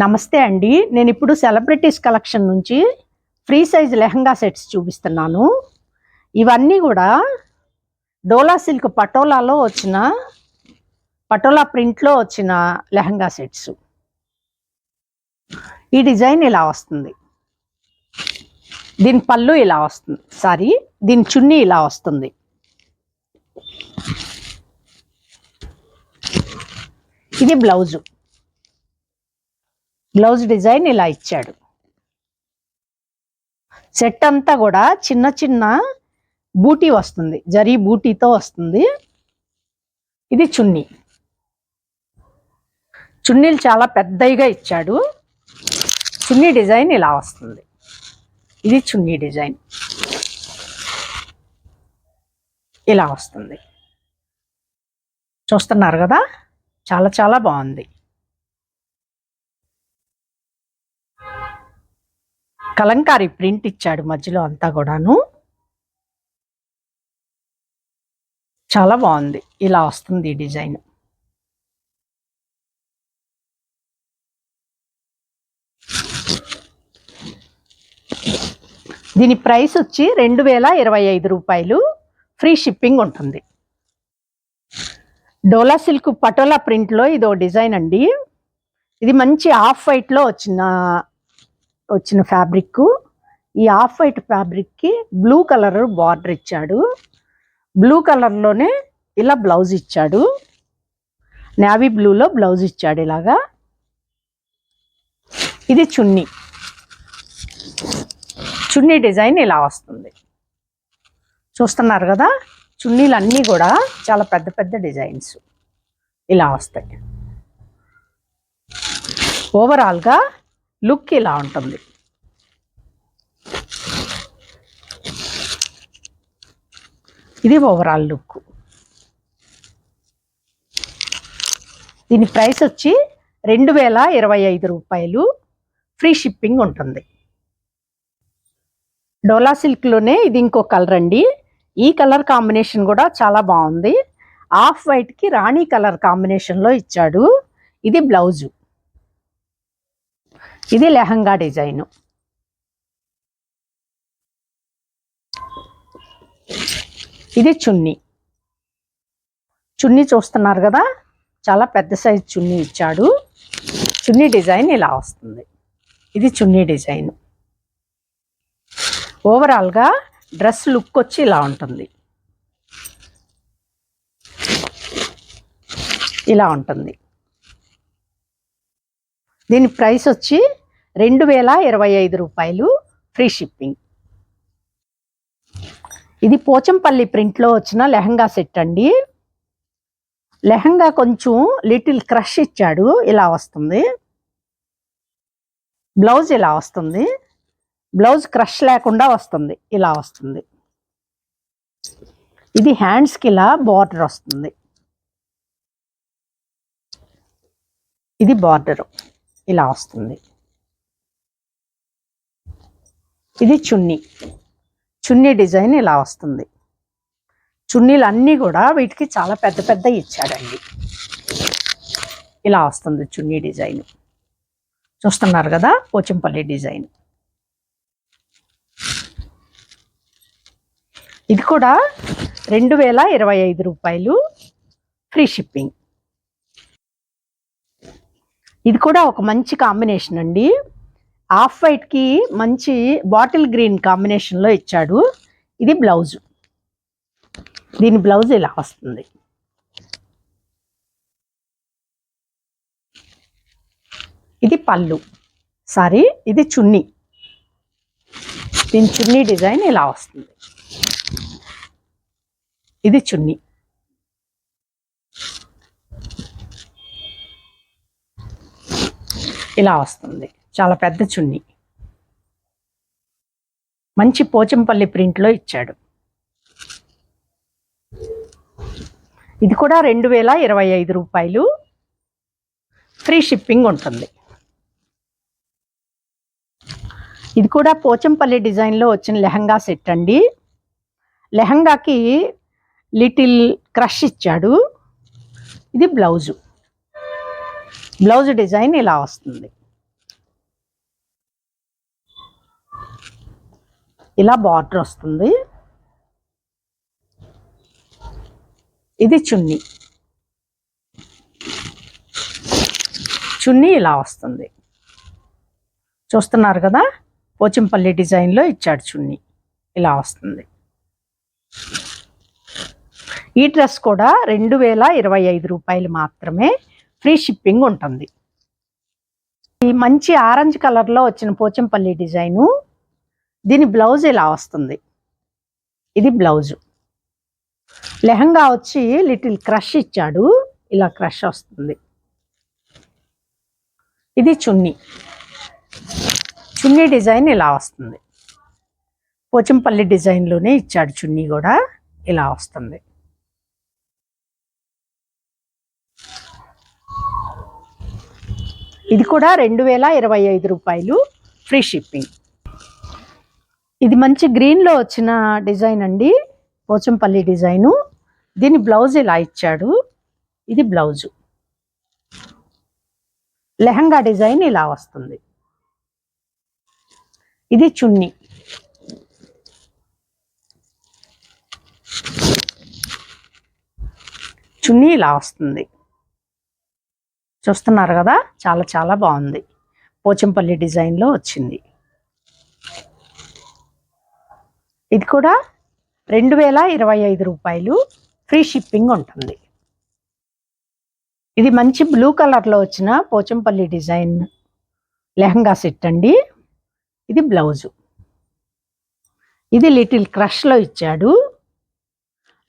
నమస్తే అండి. నేను ఇప్పుడు సెలబ్రిటీస్ కలెక్షన్ నుంచి ఫ్రీ సైజ్ లెహంగా సెట్స్ చూపిస్తున్నాను. ఇవన్నీ కూడా డోలా సిల్క్ పటోలాలో వచ్చిన పటోలా ప్రింట్లో వచ్చిన లెహంగా సెట్స్. ఈ డిజైన్ ఇలా వస్తుంది. దీని పళ్ళు ఇలా వస్తుంది. సారీ దీని చున్నీ ఇలా వస్తుంది. ఇది బ్లౌజు. బ్లౌజ్ డిజైన్ ఇలా ఇచ్చాడు. సెట్ అంతా కూడా చిన్న చిన్న బూటీ వస్తుంది. జరీ బూటీతో వస్తుంది. ఇది చున్నీ. చున్నీలు చాలా పెద్దయిగా ఇచ్చాడు. చున్నీ డిజైన్ ఇలా వస్తుంది. ఇది చున్నీ డిజైన్. ఇలా వస్తుంది. చూస్తున్నారు కదా? చాలా చాలా బాగుంది. కలంకారీ ప్రింట్ ఇచ్చాడు మధ్యలో అంతా కూడాను. చాలా బాగుంది. ఇలా వస్తుంది ఈ డిజైన్. దీని ప్రైస్ వచ్చి రెండు వేల ఇరవై ఐదు రూపాయలు. ఫ్రీ షిప్పింగ్ ఉంటుంది. డోలా సిల్క్ పటోలా ప్రింట్లో ఇదో డిజైన్ అండి. ఇది మంచి ఆఫ్ వైట్లో వచ్చిన వచ్చిన ఫ్యాబ్రిక్ ఈ ఆఫ్ వైట్ ఫ్యాబ్రిక్కి బ్లూ కలర్ బార్డర్ ఇచ్చాడు. బ్లూ కలర్లోనే ఇలా బ్లౌజ్ ఇచ్చాడు. నావీ బ్లూలో బ్లౌజ్ ఇచ్చాడు ఇలాగా. ఇది చున్నీ. చున్నీ డిజైన్ ఇలా వస్తుంది. చూస్తున్నారు కదా చున్నీలు అన్నీ కూడా చాలా పెద్ద పెద్ద డిజైన్స్. ఇలా వస్తాయి. ఓవరాల్గా లుక్ ఇలా ఉంటుంది. ఇది ఓవరాల్ లుక్. దీని ప్రైస్ వచ్చి రెండు వేల ఇరవై ఐదు రూపాయలు. ఫ్రీ షిప్పింగ్ ఉంటుంది. డోలా సిల్క్లోనే ఇది ఇంకో కలర్ అండి. ఈ కలర్ కాంబినేషన్ కూడా చాలా బాగుంది. ఆఫ్ వైట్కి రాణి కలర్ కాంబినేషన్లో ఇచ్చాడు. ఇది బ్లౌజు. ఇది లెహంగా డిజైను. ఇది చున్నీ. చున్నీ చూస్తున్నారు కదా? చాలా పెద్ద సైజ్ చున్నీ ఇచ్చాడు. చున్నీ డిజైన్ ఇలా వస్తుంది. ఇది చున్నీ డిజైన్. ఓవరాల్గా డ్రెస్ లుక్ వచ్చి ఇలా ఉంటుంది. ఇలా ఉంటుంది. దీని ప్రైస్ వచ్చి రెండు వేల ఇరవై ఐదు రూపాయలు ఫ్రీ షిప్పింగ్. ఇది పోచంపల్లి ప్రింట్లో వచ్చిన లెహంగా సెట్ అండి. లెహంగా కొంచెం లిటిల్ క్రష్ ఇచ్చాడు ఇలా వస్తుంది. బ్లౌజ్ ఇలా వస్తుంది. బ్లౌజ్ క్రష్ లేకుండా వస్తుంది ఇలా వస్తుంది. ఇది హ్యాండ్స్కి ఇలా బార్డర్ వస్తుంది. ఇది బార్డర్ ఇలా వస్తుంది. ఇది చున్నీ. చున్నీ డిజైన్ ఇలా వస్తుంది. చున్నీలు అన్నీ కూడా వీటికి చాలా పెద్ద పెద్ద ఇచ్చాడండి. ఇలా వస్తుంది చున్నీ డిజైన్. చూస్తున్నారు కదా పోచంపల్లి డిజైన్. ఇది కూడా రెండు వేల ఇరవై ఐదు రూపాయలు ఫ్రీ షిప్పింగ్. ఇది కూడా ఒక మంచి కాంబినేషన్ అండి. ఆఫ్ వైట్కి మంచి బాటిల్ గ్రీన్ కాంబినేషన్లో ఇచ్చాడు. ఇది బ్లౌజ్. దీని బ్లౌజ్ ఇలా వస్తుంది. ఇది పళ్ళు. సారీ ఇది చున్నీ. దీని చున్నీ డిజైన్ ఇలా వస్తుంది. ఇది చున్నీ. ఇలా వస్తుంది. చాలా పెద్ద చున్నీ. మంచి పోచంపల్లి ప్రింట్లో ఇచ్చాడు. ఇది కూడా రెండు వేల ఇరవై ఐదు రూపాయలు. ఫ్రీ షిప్పింగ్ ఉంటుంది. ఇది కూడా పోచంపల్లి డిజైన్లో వచ్చిన లెహంగా సెట్ అండి. లెహంగాకి లిటిల్ క్రష్ ఇచ్చాడు. ఇది బ్లౌజు. బ్లౌజ్ డిజైన్ ఇలా వస్తుంది. ఇలా బార్డర్ వస్తుంది. ఇది చున్నీ. చున్నీ ఇలా వస్తుంది. చూస్తున్నారు కదా? పోచంపల్లి డిజైన్లో ఇచ్చాడు చున్నీ. ఇలా వస్తుంది. ఈ డ్రెస్ కూడా రెండు వేల ఇరవై ఐదు రూపాయలు మాత్రమే ఫ్రీ షిప్పింగ్ ఉంటుంది. ఈ మంచి ఆరెంజ్ కలర్లో వచ్చిన పోచంపల్లి డిజైను దీని బ్లౌజ్ ఇలా వస్తుంది. ఇది బ్లౌజు. లెహంగా వచ్చి లిటిల్ క్రష్ ఇచ్చాడు. ఇలా క్రష్ వస్తుంది. ఇది చున్నీ. చున్నీ డిజైన్ ఇలా వస్తుంది. పోచంపల్లి డిజైన్లోనే ఇచ్చాడు చున్నీ కూడా. ఇలా వస్తుంది. ఇది కూడా రెండు వేల ఇరవై ఐదు రూపాయలు ఫ్రీ షిప్పింగ్. ఇది మంచి గ్రీన్లో వచ్చిన డిజైన్ అండి. పోచంపల్లి డిజైను. దీని బ్లౌజ్ ఇలా ఇచ్చాడు. ఇది బ్లౌజు. లెహంగా డిజైన్ ఇలా వస్తుంది. ఇది చున్నీ. చున్నీ ఇలా వస్తుంది. చూస్తున్నారు కదా? చాలా చాలా బాగుంది. పోచంపల్లి డిజైన్లో వచ్చింది. ఇది కూడా రెండు వేల ఇరవై ఐదు రూపాయలు ఫ్రీ షిప్పింగ్ ఉంటుంది. ఇది మంచి బ్లూ కలర్లో వచ్చిన పోచంపల్లి డిజైన్ లెహంగా సెట్ అండి. ఇది బ్లౌజు. ఇది లిటిల్ క్రష్లో ఇచ్చాడు.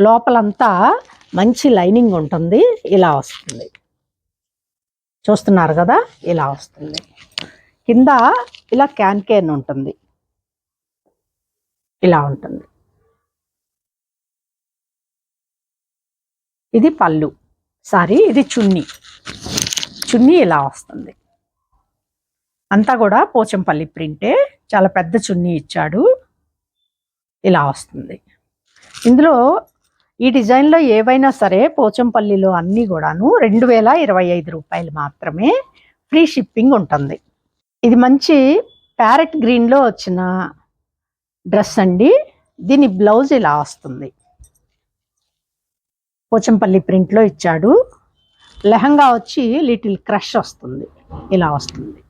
లోపలంతా మంచి లైనింగ్ ఉంటుంది. ఇలా వస్తుంది. చూస్తున్నారు కదా? ఇలా వస్తుంది. కింద ఇలా క్యాన్కేన్ ఉంటుంది. ఇలా ఉంటుంది. ఇది పళ్ళు. సారీ ఇది చున్నీ. చున్నీ ఇలా వస్తుంది. అంతా కూడా పోచంపల్లి ప్రింటే. చాలా పెద్ద చున్నీ ఇచ్చాడు. ఇలా వస్తుంది. ఇందులో ఈ డిజైన్లో ఏవైనా సరే పోచంపల్లిలో అన్నీ కూడాను రెండు వేల ఇరవై ఐదు రూపాయలు మాత్రమే ఫ్రీ షిప్పింగ్ ఉంటుంది. ఇది మంచి ప్యారెట్ గ్రీన్లో వచ్చిన డ్రెస్ అండి. దీని బ్లౌజ్ ఇలా వస్తుంది. పోచంపల్లి ప్రింట్లో ఇచ్చాడు. లెహంగా వచ్చి లిటిల్ క్రష్ వస్తుంది. ఇలా వస్తుంది.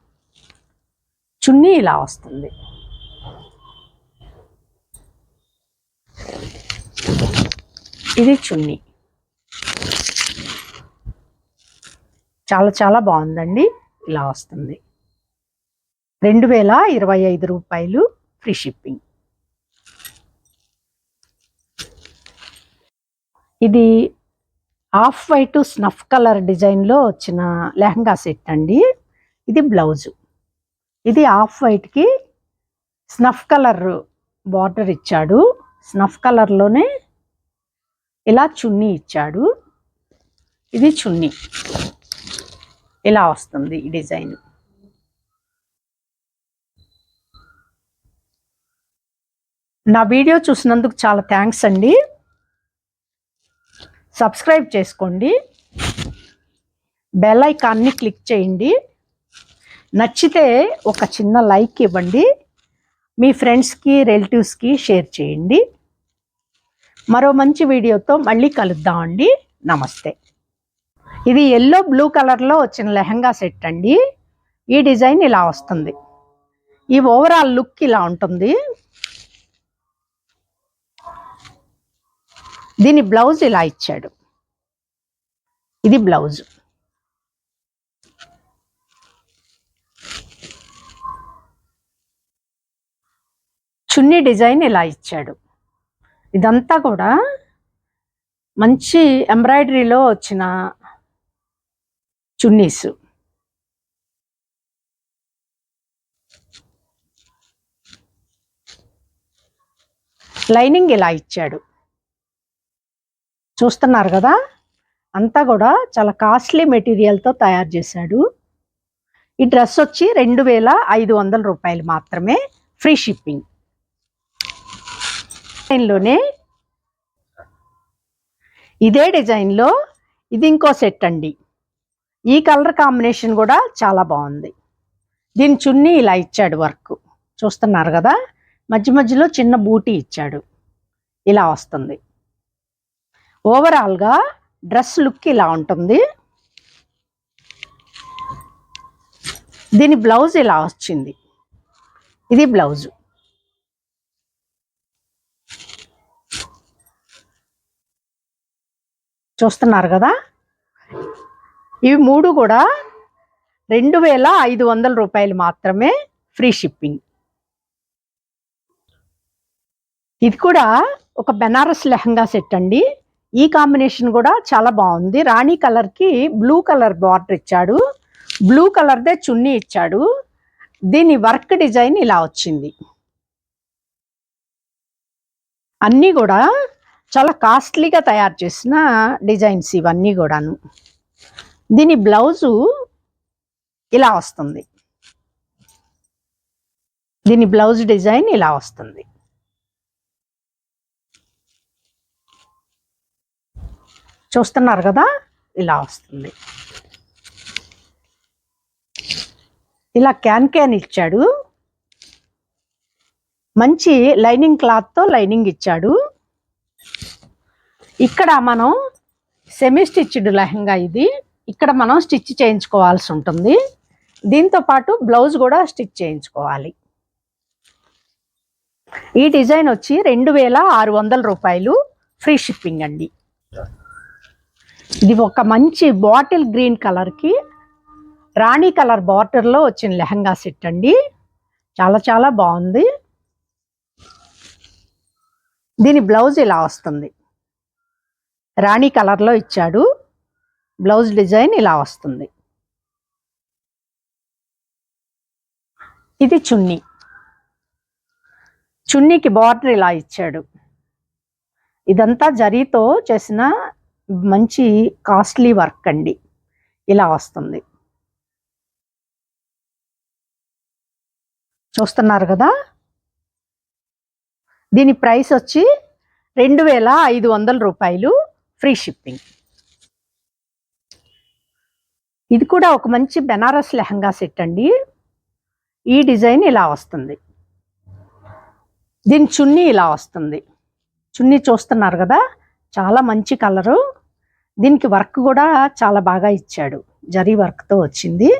చున్నీ ఇలా వస్తుంది. ఇది చున్నీ. చాలా చాలా బాగుందండి. ఇలా వస్తుంది. రెండు వేల ఇరవై ఐదు రూపాయలు ఫ్రీ షిప్పింగ్. ఇది ఆఫ్ వైట్ స్నఫ్ కలర్ డిజైన్లో వచ్చిన లెహంగా సెట్ అండి. ఇది బ్లౌజు. ఇది ఆఫ్ వైట్కి స్నఫ్ కలర్ బార్డర్ ఇచ్చాడు. స్నఫ్ కలర్లోనే ఇలా చున్నీ ఇచ్చాడు. ఇది చున్నీ. ఇలా వస్తుంది ఈ డిజైన్. నా వీడియో చూసినందుకు చాలా థ్యాంక్స్ అండి. సబ్స్క్రైబ్ చేసుకోండి. బెల్ ఐకాన్ని క్లిక్ చేయండి. నచ్చితే ఒక చిన్న లైక్ ఇవ్వండి. మీ ఫ్రెండ్స్కి రిలేటివ్స్కి షేర్ చేయండి. మరో మంచి వీడియోతో మళ్ళీ కలుద్దాం అండి. నమస్తే. ఇది ఎల్లో బ్లూ కలర్లో వచ్చిన లెహంగా సెట్ అండి. ఈ డిజైన్ ఇలా వస్తుంది. ఈ ఓవరాల్ లుక్ ఇలా ఉంటుంది. దీని బ్లౌజ్ ఇలా ఇచ్చాడు. ఇది బ్లౌజ్. చున్నీ డిజైన్ ఇలా ఇచ్చాడు. ఇదంతా కూడా మంచి ఎంబ్రాయిడరీలో వచ్చిన చున్నీస్. లైనింగ్ ఇలా ఇచ్చాడు. చూస్తున్నారు కదా? అంతా కూడా చాలా కాస్ట్లీ మెటీరియల్తో తయారు చేశాడు. ఈ డ్రెస్ వచ్చి రెండు వేల ఐదు వందల రూపాయలు మాత్రమే ఫ్రీ షిప్పింగ్ డిజైన్లోనే ఇదే డిజైన్లో ఇది ఇంకో సెట్ అండి. ఈ కలర్ కాంబినేషన్ కూడా చాలా బాగుంది. దీని చున్నీ ఇలా ఇచ్చాడు వర్క్. చూస్తున్నారు కదా? మధ్య మధ్యలో చిన్న బూటీ ఇచ్చాడు. ఇలా వస్తుంది. ఓవరాల్గా డ్రెస్ లుక్ ఇలా ఉంటుంది. దీని బ్లౌజ్ ఇలా వచ్చింది. ఇది బ్లౌజు. చూస్తున్నారు కదా? ఇవి మూడు కూడా రెండు వేల ఐదు వందల రూపాయలు మాత్రమే ఫ్రీ షిప్పింగ్. ఇది కూడా ఒక బెనారస్ లెహంగా సెట్ అండి. ఈ కాంబినేషన్ కూడా చాలా బాగుంది. రాణి కలర్కి బ్లూ కలర్ బార్డర్ ఇచ్చాడు. బ్లూ కలర్దే చున్నీ ఇచ్చాడు. దీని వర్క్ డిజైన్ ఇలా వచ్చింది. అన్నీ కూడా చాలా కాస్ట్లీగా తయారు చేసిన డిజైన్స్ ఇవన్నీ కూడాను. దీని బ్లౌజు ఇలా వస్తుంది. దీని బ్లౌజ్ డిజైన్ ఇలా వస్తుంది. చూస్తున్నారు కదా? ఇలా వస్తుంది. ఇలా క్యాన్ క్యాన్ ఇచ్చాడు. మంచి లైనింగ్ క్లాత్తో లైనింగ్ ఇచ్చాడు. ఇక్కడ మనం సెమీ స్టిచ్డ్ లెహంగా ఇది. ఇక్కడ మనం స్టిచ్ చేయించుకోవాల్సి ఉంటుంది. దీంతో పాటు బ్లౌజ్ కూడా స్టిచ్ చేయించుకోవాలి. ఈ డిజైన్ వచ్చి రెండు వేల ఆరు వందల రూపాయలు ఫ్రీ షిప్పింగ్ అండి. ఇది ఒక మంచి బాటిల్ గ్రీన్ కలర్కి రాణి కలర్ బార్డర్లో వచ్చిన లెహంగా సెట్ అండి. చాలా చాలా బాగుంది. దీని బ్లౌజ్ ఇలా వస్తుంది. రాణి కలర్లో ఇచ్చాడు. బ్లౌజ్ డిజైన్ ఇలా వస్తుంది. ఇది చున్నీ. చున్నీకి బార్డర్ ఇలా ఇచ్చాడు. ఇదంతా జరీతో చేసిన మంచి కాస్ట్లీ వర్క్ అండి. ఇలా వస్తుంది. చూస్తున్నారు కదా? దీని ప్రైస్ వచ్చి రెండు వేల ఐదు వందల రూపాయలు ఫ్రీ షిప్పింగ్. ఇది కూడా ఒక మంచి బెనారస్ లెహంగా సెట్ అండి. ఈ డిజైన్ ఇలా వస్తుంది. దీని చున్నీ ఇలా వస్తుంది. చున్నీ చూస్తున్నారు కదా? చాలా మంచి కలరు. దీనికి వర్క్ కూడా చాలా బాగా ఇచ్చాడు. జరీ వర్క్తో వచ్చింది.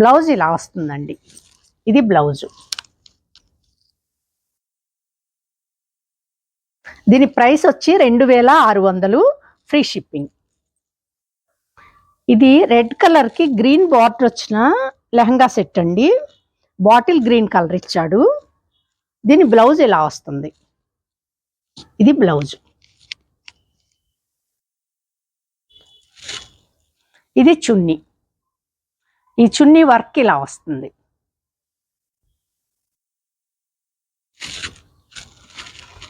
బ్లౌజ్ ఇలా వస్తుందండి. ఇది బ్లౌజు. దీని ప్రైస్ వచ్చి రెండు వేల ఆరు వందలు ఫ్రీ షిప్పింగ్. ఇది రెడ్ కలర్కి గ్రీన్ బార్డర్ వచ్చిన లెహంగా సెట్ అండి. బాటిల్ గ్రీన్ కలర్ ఇచ్చాడు. దీని బ్లౌజ్ ఇలా వస్తుంది. ఇది బ్లౌజ్. ఇది చున్నీ. ఈ చున్నీ వర్క్ ఇలా వస్తుంది.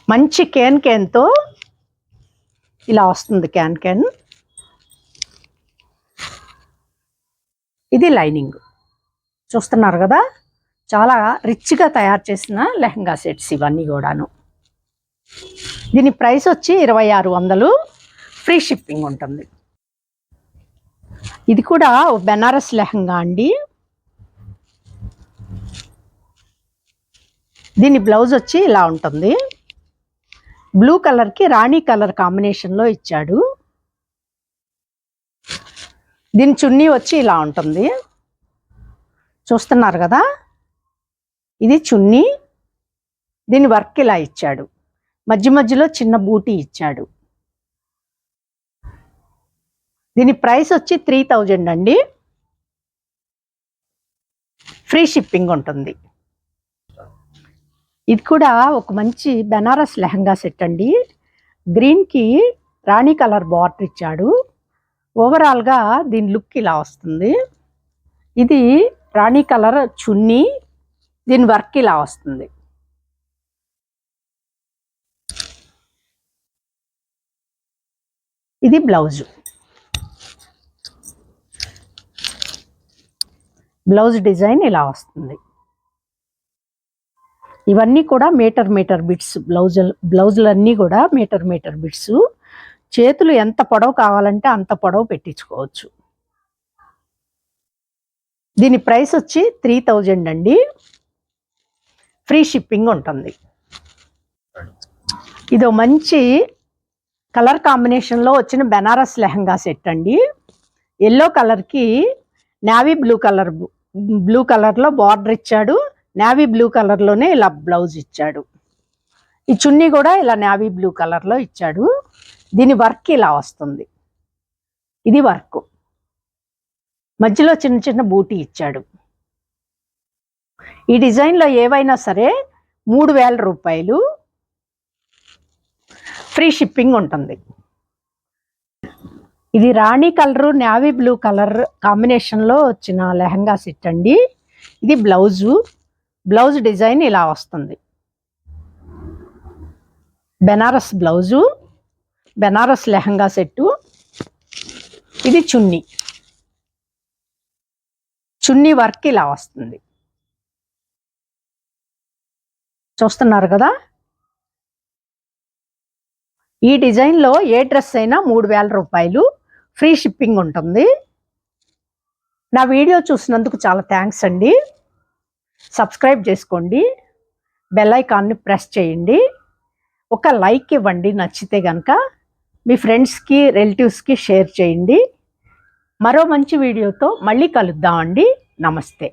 మంచి కేన్ కేన్తో ఇలా వస్తుంది క్యాన్ క్యాన్ ఇది లైనింగ్. చూస్తున్నారు కదా? చాలా రిచ్గా తయారు చేసిన లెహంగా సెట్స్ ఇవన్నీ కూడాను. దీని ప్రైస్ వచ్చి ఇరవై ఆరు వందలు. ఫ్రీ షిప్పింగ్ ఉంటుంది. ఇది కూడా బెనారస్ లెహంగా అండి. దీని బ్లౌజ్ వచ్చి ఇలా ఉంటుంది. బ్లూ కలర్కి రాణి కలర్ కాంబినేషన్లో ఇచ్చాడు. దీని చున్నీ వచ్చి ఇలా ఉంటుంది. చూస్తున్నారు కదా? ఇది చున్నీ. దీని వర్క్ ఇలా ఇచ్చాడు. మధ్య మధ్యలో చిన్న బూటీ ఇచ్చాడు. దీని ప్రైస్ వచ్చి త్రీ థౌజండ్ అండి. ఫ్రీ షిప్పింగ్ ఉంటుంది. ఇది కూడా ఒక మంచి బెనారస్ లెహంగా సెట్ అండి. గ్రీన్కి రాణి కలర్ బార్డర్ ఇచ్చాడు. ఓవరాల్గా దీని లుక్ ఇలా వస్తుంది. ఇది రాణి కలర్ చున్నీ దీని వర్క్ ఇలా వస్తుంది. ఇది బ్లౌజు. బ్లౌజ్ డిజైన్ ఇలా వస్తుంది. ఇవన్నీ కూడా మీటర్ మీటర్ బిట్స్ బ్లౌజ్ బ్లౌజులన్నీ కూడా మీటర్ మీటర్ బిట్స్. చేతులు ఎంత పొడవు కావాలంటే అంత పొడవు పెట్టించుకోవచ్చు. దీని ప్రైస్ వచ్చి త్రీ థౌజండ్ అండి. ఫ్రీ షిప్పింగ్ ఉంటుంది. ఇదో మంచి కలర్ కాంబినేషన్లో వచ్చిన బెనారస్ లెహంగా సెట్ అండి. ఎల్లో కలర్కి నావీ బ్లూ కలర్ బ్లూ కలర్లో బార్డర్ ఇచ్చాడు. నావీ బ్లూ కలర్లోనే ఇలా బ్లౌజ్ ఇచ్చాడు. ఈ చున్నీ కూడా ఇలా నావీ బ్లూ కలర్లో ఇచ్చాడు. దీని వర్క్ ఇలా వస్తుంది. ఇది వర్క్ మధ్యలో చిన్న చిన్న బూటీ ఇచ్చాడు. ఈ డిజైన్లో ఏవైనా సరే మూడు వేల రూపాయలు ఫ్రీ షిప్పింగ్ ఉంటుంది. ఇది రాణి కలరు నావీ బ్లూ కలర్ కాంబినేషన్లో వచ్చిన లెహంగా సెట్ అండి. ఇది బ్లౌజు బ్లౌజ్ డిజైన్ ఇలా వస్తుంది. Banaras blouse Banaras lehenga set. ఇది చున్నీ. చున్నీ వర్క్ ఇలా వస్తుంది. చూస్తున్నారు కదా? ఈ డిజైన్లో ఏ డ్రెస్ అయినా మూడు వేల రూపాయలు ఫ్రీ షిప్పింగ్ ఉంటుంది. నా వీడియో చూసినందుకు చాలా థ్యాంక్స్ అండి. సబ్స్క్రైబ్ చేసుకోండి. బెల్ ఐకాన్ని ప్రెస్ చేయండి. ఒక లైక్ ఇవ్వండి నచ్చితే కనుక మీ ఫ్రెండ్స్కి రిలేటివ్స్కి షేర్ చేయండి. మరో మంచి వీడియోతో మళ్ళీ కలుద్దామండి నమస్తే.